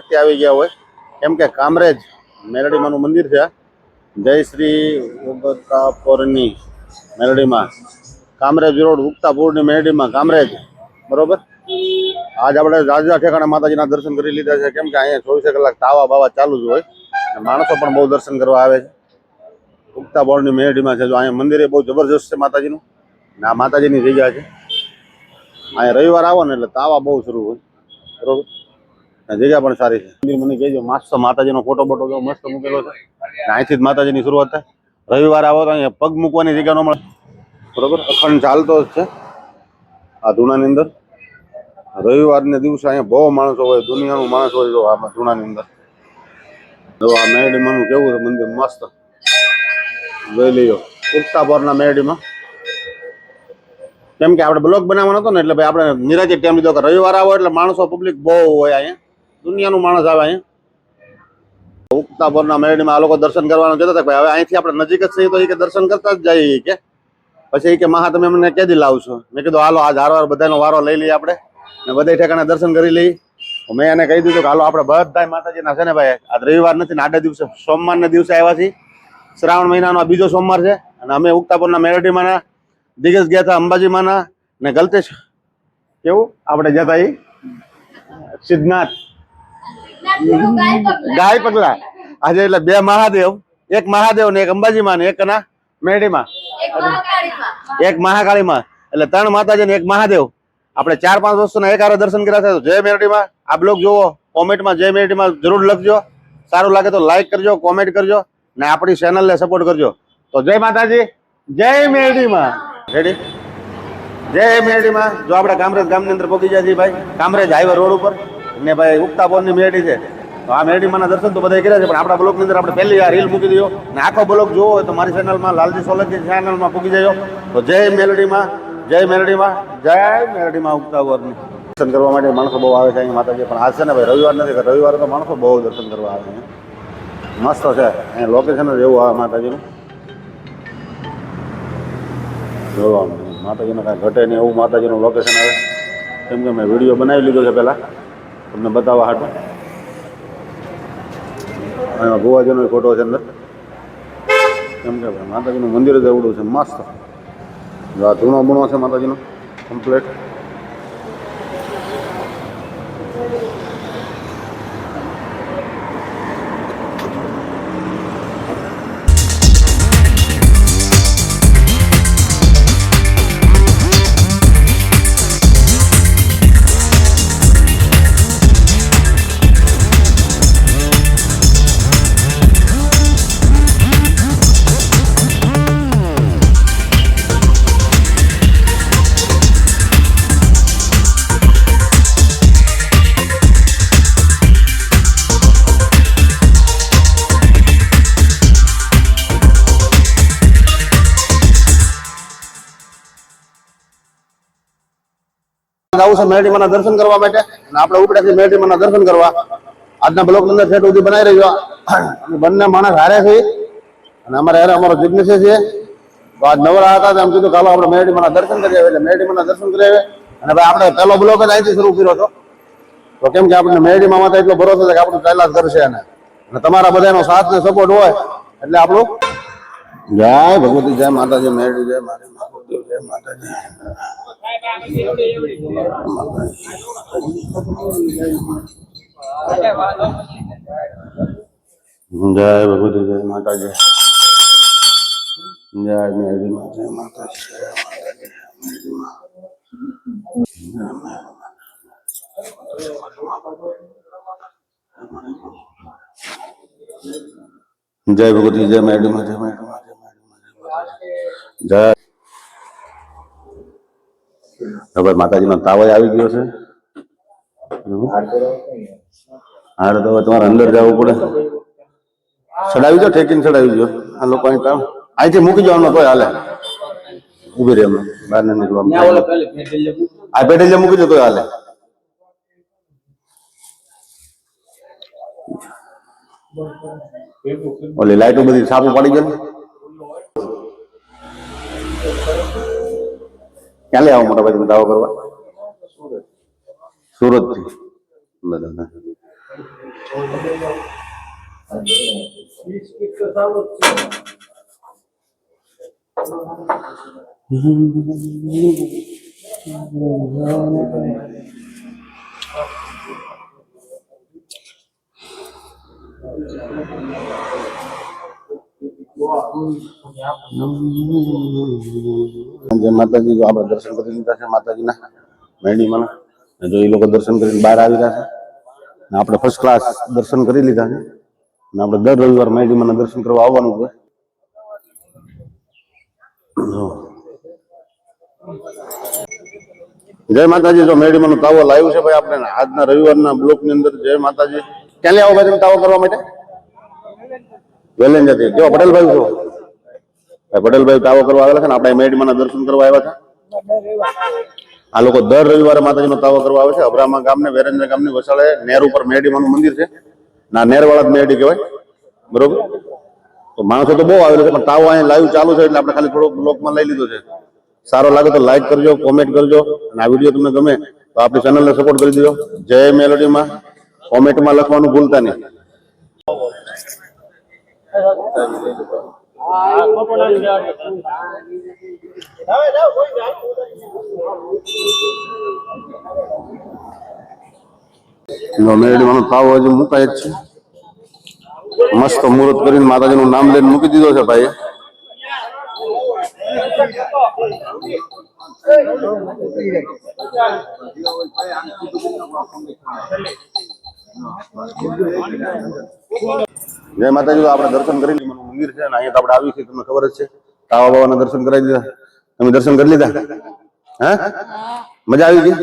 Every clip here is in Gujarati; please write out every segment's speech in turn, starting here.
આવી ગયા હોય. કેમ કે કામરેજ મેલડીમાનું મંદિર છે જય શ્રી ઉગતાપુરની મેરડીમાં. કામરેજ રોડ ઉગતાપુરની મેરડીમાં કામરેજ. બરોબર? આજ આપણે રાજા ઠેકાણા માતાજીના દર્શન કરી લીધા છે. કેમ કે અહીંયા ચોવીસે કલાક તાવા બાવા ચાલુ જ હોય. માણસો પણ બહુ દર્શન કરવા આવે છે. ઉગતા બોર્ડની મેરડીમાં છે જો અહીંયા મંદિરે બહુ જબરજસ્ત છે માતાજીનું. ને આ માતાજીની જગ્યા છે. અહીંયા રવિવાર આવો ને એટલે તાવા બહુ શરૂ હોય. બરોબર? જગ્યા પણ સારી છે. મંદિર મને કહેજો, મસ્ત માતાજીનો ફોટો બોટો કેવો મસ્ત મૂકેલો છે. અહીંથી જ માતાજીની શરૂઆત થાય. રવિવાર આવો તો અહીંયા પગ મૂકવાની જગ્યા ન મળે. બરોબર? અખંડ ચાલતો જ છે. આ ધૂણાની અંદર. રવિવારને દિવસે અહીંયા બહુ માણસો હોય, દુનિયાનું માણસ હોય જો આ ધૂણાની અંદર. જો આ મેરડીમાંનું કેવું છે મંદિર? મસ્ત. જોઈ લઈયો ઉગતાપોરના મેરડીમાં કેમ કે આપણે બ્લોગ બનાવવાનો હતો ને, એટલે ભાઈ આપણે નિરાજે ટાઈમ લીધો કે રવિવાર આવો એટલે માણસો પબ્લિક બહુ હોય અહીંયા. દુનિયાનું માણસ આવે અહીંયા. ઉગતાપુરના મેરડીમાં આ લોકો દર્શન કરવાનું જતા હતા હવે અહીંથી આપણે નજીક જ છીએ તો એ કે દર્શન કરતા જ જઈએ કે. પછી કે મહા, તમે મને કેદી લાવશો. મેં કીધું, હાલો, આજ હારવાર બધાનો વારો લઈ લઈએ આપણે. ને બધા ઠેકાણે દર્શન કરી લઈએ. મેં એને કહી દીધું કે, હાલો, આપણે બધા માતાજીના છે ને ભાઈ, આજ રવિવાર નથી ને આડા દિવસે, સોમવારના દિવસે આવ્યા છીએ. શ્રાવણ મહિનાનો આ બીજો સોમવાર છે. અને અમે ઉગતાપુરના મેરડીમાંના દિગ્ગજ ગયા હતા અંબાજીમાંના ને ગલતેશ. કેવું? આપણે હતા એ સિદ્ધનાથ. ગાય પગલા. આજે એટલે બે મહાદેવ. એક મહાદેવ ને એક અંબાજીમાં ને એક ના મેરડીમાં. એક મહાકાળીમાં. એટલે ત્રણ માતાજી ને એક મહાદેવ. આપણે ચાર પાંચ વસ્તુના એક આરો દર્શન કર્યા છે તો જય મેરડીમાં. આ બ્લોગ જોવો. કોમેન્ટમાં જય મેરડીમાં જરૂર લખજો. સારું લાગે તો લાઈક કરજો કોમેન્ટ કરજો ને આપણી ચેનલને સપોર્ટ કરજો. તો જય માતાજી. જય મેરડીમાં. રેડી જય મેરડીમાં. જો આપણે કામરેજ ગામની અંદર પહોંચી જાય ભાઈ. કામરેજ હાઈવે રોડ ઉપર. ને ભાઈ ઉગતાપોરની મેળી છે. તો આ મેરડીમાંના દર્શન તો બધા કર્યા છે, પણ આપણા બ્લોગની અંદર આપણે પહેલી આ રીલ મૂકી દો ને આખો બ્લોગ જોવો હોય તો મારી ચેનલમાં લાલજી સોલંકી ચેનલમાં પૂકી જજો. તો જય મેલડીમાં જય મેલડીમાં જય મેલડીમાં ઉગતાપોરની દર્શન કરવા માટે માણસો બહુ આવે છે અહીં માતાજી, પણ આજ છે ને ભાઈ રવિવાર નથી રવિવારે તો માણસો બહુ દર્શન કરવા આવે છે. મસ્ત છે, અહીંયા લોકેશન જ એવું આવે માતાજીનું. જોવા માતાજીનું કાંઈ ઘટે નહીં, એવું માતાજીનું લોકેશન આવે. કેમ કે મેં વીડિયો બનાવી લીધો છે પહેલાં. તમને બતાવવા હાટું. એમાં ગોવાજીનો ફોટો છે અંદર. કેમ કે ભાઈ, માતાજીનું મંદિર જ એવડું છે, મસ્ત. ધૂણો બૂણો છે માતાજીનો કમ્પ્લેટ આવું છે મેરડીમાના દર્શન કરવા માટે. અને આપણે ઉપડેથી મેરડીમાના દર્શન કરવા. આજના બ્લોક અંદર સેટ સુધી બનાવી રહ્યો બંને માણસ હારે છે. અને અમારે હારે અમારો જિગ્નેશ છે. આજ નવરા હતા તો એમ કીધું ચાલો આપણે મેરડીમાના દર્શન કરીએ. એટલે મેરડીમાના દર્શન કરીએ. અને ભાઈ, આપણે પહેલો બ્લોક જ અહીંથી શરૂ કર્યો હતો. તો કેમ કે આપણે મેરડીમાં માતા એટલો ભરોસો છે કે આપણું જ કરશે અને તમારા બધાનો સાથ ને સપોર્ટ હોય, એટલે આપણું જય ભગવતી જય માતાજી મેરડી જય મારી માતાજી જય માતાજી જય ભગવતી જય માતાજી જય મેરી માં જય માતાજી જય માતાજી મેરી માં. જય ભગવતી જય મેરી માં જય મેરી માં જય મેરી માં જય માતાજી. જય હવે માતાજીનો તાવ આવી ગયો છે. હાડ તો તમારે અંદર જવું પડે. ચડાવી દો ઠેકીને ચડાવી દો. આ લોકો અહીં તાવ અહીંથી મૂકી જવાનો કોઈ હાલે. ઊભી રહે બહાર ને નીકળવા આ પેટેલ મૂકી દો કોઈ હાલે. ઓલી લાઈટો બધી સાપુ પડી ગઈ ક્યાં લે આવો મોટા ભાઈ દાવો કરવા? સુરતથી બધા જય માતાજી જો આપણે દર્શન કરી લીધા છે, માતાજીના મેરડીમાં જો એ લોકો દર્શન કરીને બહાર આવી રહ્યા છે, ને આપણે ફર્સ્ટ ક્લાસ દર્શન કરી લીધા છે, ને આપણે દર રવિવાર મેરડીમાં દર્શન કરવા આવવાનું છે. જય માતાજી, જો મેરડીમાં તાવો લાવ્યું છે ભાઈ આપણે આજના રવિવારના બ્લોકની અંદર જય માતાજી. ક્યાં આવો ભાઈ તમે તાવો કરવા માટે? વેલેન જતી કેવા પટેલભાઈ છો પટેલભાઈ તાવો કરવા આવેલા છે ને, આપણા મેરડીમાં દર્શન કરવા આવ્યા છે? આ લોકો દર રવિવારે માતાજીનો તાવો કરવા આવે છે. અબ્રામા ગામને વેરંજા ગામની વસાળે નેર ઉપર મેરડીમાનું મંદિર છે. ના નેરવાળા જ મેડી કહેવાય. બરોબર? તો માણસો તો બહુ આવેલો છે, પણ તાવો અહીંયા લાઈવ ચાલુ છે એટલે આપણે ખાલી થોડોક બ્લોકમાં લઈ લીધો છે. સારો લાગે તો લાઈક કરજો કોમેન્ટ કરજો, અને આ વીડિયો તમને ગમે તો આપણી ચેનલને સપોર્ટ કરી દેજો. જય મેલોડીમાં. કોમેન્ટમાં લખવાનું ભૂલતા નહીં. જો મેરડીમાંનો તાવો હજુ મુકાય જ છે. મસ્ત મુહૂર્ત કરીને માતાજીનું નામ લઈને મૂકી દીધો છે ભાઈ જય માતાજી આપણે દર્શન કરી લીધું. મંદિર છે અને અહીંયા તો આપણે આવી છે તમને ખબર જ છે. તાવા બાબાના દર્શન કરાવી દીધા. તમે દર્શન કરી લીધા? હે? મજા આવી ગઈ?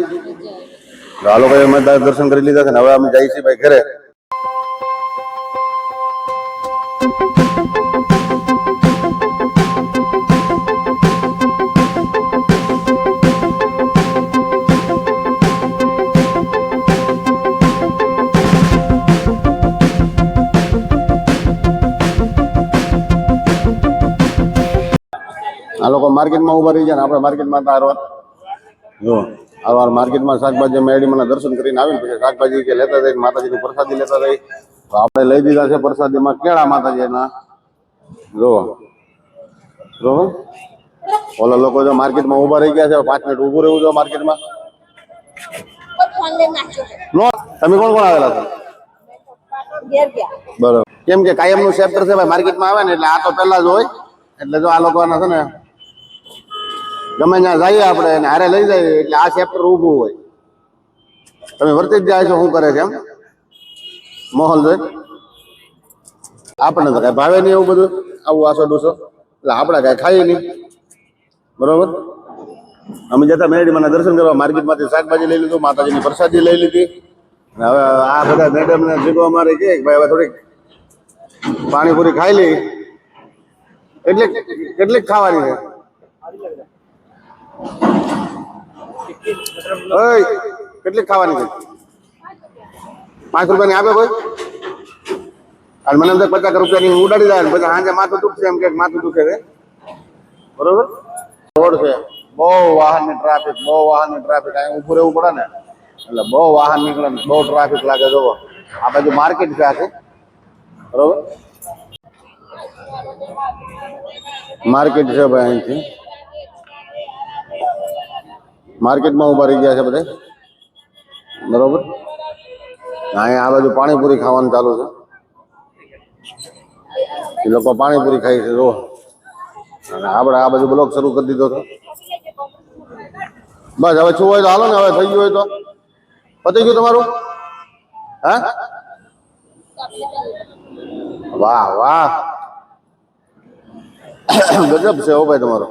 હાલો ભાઈ, અમે દર્શન કરી લીધા છે હવે અમે જઈએ છીએ ભાઈ ઘરે. આ લોકો માર્કેટમાં ઊભા રહી જાય આપણે માર્કેટમાં તો હારવાર જો હારવાર માર્કેટમાં શાકભાજી મેળીમાં દર્શન કરીને આવીને પછી શાકભાજી કે લેતા જાય માતાજીની પ્રસાદી લેતા જાય તો આપણે લઈ દીધા છે પ્રસાદીમાં કેળા માતાજીના. જો જો ઓલા લોકો જો માર્કેટમાં ઊભા રહી ગયા છે પાંચ મિનિટ ઊભું રહેવું જો માર્કેટમાં. તમે કોણ કોણ આવેલા છો? બરોબર. કેમ કે કાયમનું ચેપ્ટર છે, ભાઈ, માર્કેટમાં આવે ને એટલે આ તો પહેલા જ હોય. એટલે જો આ લોકો છે ને ગમે ત્યાં જઈએ આપણે અને હારે લઈ જઈએ એટલે આ ચેપ્ટર ઊભું હોય. તમે વર્તી જ જાય છો, શું કરે છે એમ? જોઈ? આપણને તો કઈ ભાવે નહીં એવું બધું, આવું આસો ડૂસો. એટલે આપણે કઈ ખાઈએ નહીં. બરોબર? અમે જતા મેરડીમાં દર્શન કરવા માર્કેટમાંથી શાકભાજી લઈ લીધું, માતાજીની પ્રસાદી લઈ લીધી. હવે આ બધા મેડમ ને જીગો અમારે કે, ભાઈ, હવે થોડીક પાણીપુરી ખાઈ લઈ એટલે કેટલીક ખાવાની છે? ઓય કેટલીક ખાવાની છે? પાંચ રૂપિયાની આપે ભાઈ અને મને અંદર પચાસ રૂપિયાની ઉડાડી જાય પછી સાંજે માથું દુખશે એમ કે માથું દુખે છે. બરોબર? રોડ છે. બહુ વાહનની ટ્રાફિક, બહુ વાહનની ટ્રાફિક. અહીં ઊભું રહેવું પડે ને, એટલે બહુ વાહન નીકળે ને, બહુ ટ્રાફિક લાગે જોવો. આ બાજુ માર્કેટ છે આખી. બરોબર? માર્કેટ છે ભાઈ અહીંથી. માર્કેટમાં ઊભા રહી ગયા છે બધા? બરોબર? અહીંયા આ બાજુ પાણીપુરી ખાવાનું ચાલુ છે. એ લોકો પાણીપુરી ખાય છે જો અને આપણે આ બાજુ બ્લોક શરૂ કરી દીધો હતો બસ, હવે શું હોય તો હાલો ને, હવે થઈ ગયું હોય તો. પતી ગયું તમારું? હા? વાહ વાહ. ગજબ છે હો ભાઈ તમારો.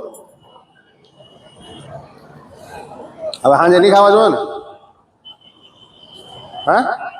હવે સાંજે નહીં ખાવા જોઈએ ને? હા?